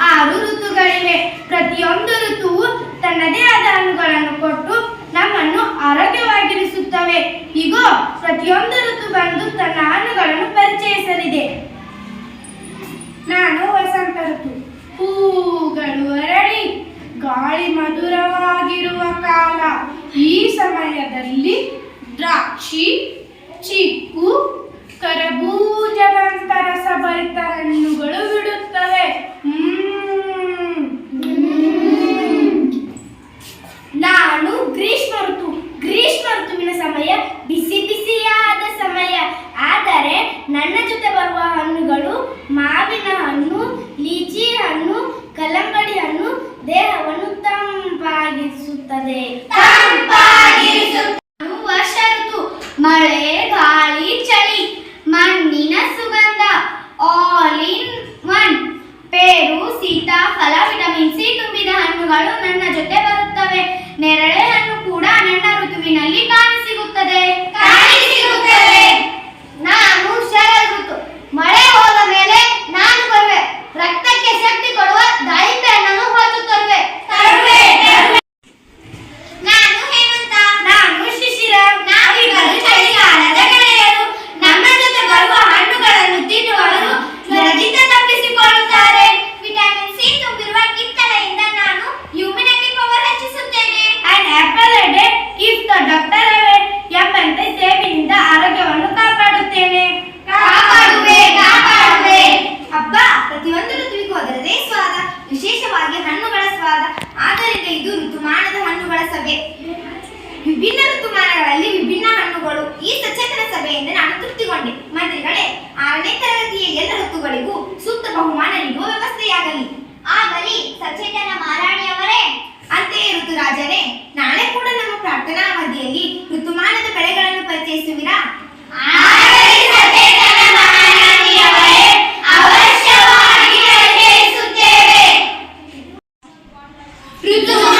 ಆರು ಋತುಗಳಿವೆ. ಪ್ರತಿಯೊಂದು ಋತುವು ತನ್ನದೇ ಆದ ಹಣ್ಣುಗಳನ್ನು ಕೊಟ್ಟು ನಮ್ಮನ್ನು ಆರೋಗ್ಯವಾಗಿರಿಸುತ್ತವೆ. ಈಗ ಪ್ರತಿಯೊಂದು ಋತು ಬಂದು ತನ್ನ ಹಣ್ಣುಗಳನ್ನು ಪರಿಚಯಿಸಲಿದೆ. ನಾನು ವಸಂತ ಋತು. ಹೂಗಳು ಅರಳಿ, ಗಾಳಿ ಮಧುರವಾಗಿರುವ ಕಾಲ. ಈ ಸಮಯದಲ್ಲಿ ದ್ರಾಕ್ಷಿ ಚಿಕ್ಕು ಕರಬೂಜದಂತ ರಸಭರಿತ ವಿಟಮಿನ್ ತುಂಬಿದ ಹಣ್ಣುಗಳು ನನ್ನ ಜೊತೆ ಬರುತ್ತವೆ. ನೆರಳೆ ಹಣ್ಣು ಕೂಡ ನನ್ನ ಋತುವಿನಲ್ಲಿ ಕಾಣಸಿಗುತ್ತದೆ ಪ್ರತಿಯೊಂದು ಋತುವಿಗೂ ಅದರದೇ ಸ್ವಾದ, ವಿಶೇಷವಾಗಿ ಹಣ್ಣುಗಳ ಸ್ವಾದ. ಆದ್ದರಿಂದ ಇದು ಋತುಮಾನದ ಹಣ್ಣುಗಳ ಸಭೆ. ವಿಭಿನ್ನ ಋತುಮಾನಗಳಲ್ಲಿ ವಿಭಿನ್ನ ಹಣ್ಣುಗಳು. ಈ ಸಚೇತನ ಸಭೆಯಿಂದ ನಾನು ತೃಪ್ತಿಗೊಂಡೆ. ಮಂತ್ರಿಗಳೇ, ಆರನೇ ತರಗತಿಯ ಎಲ್ಲ ಋತುಗಳಿಗೂ ಸೂಕ್ತ ಬಹುಮಾನ ನೀಡುವ ವ್ಯವಸ್ಥೆಯಾಗಲಿ. ಆಗಲಿ, ಸಚೇತನ ಮಾರಾಣಿಯವರೇ. ಅಂತೆಯೇ ಋತುರಾಜರೇ, ನಾಳೆ ಕೂಡ ನಮ್ಮ ಪ್ರಾರ್ಥನಾ ಅವಧಿಯಲ್ಲಿ Victory!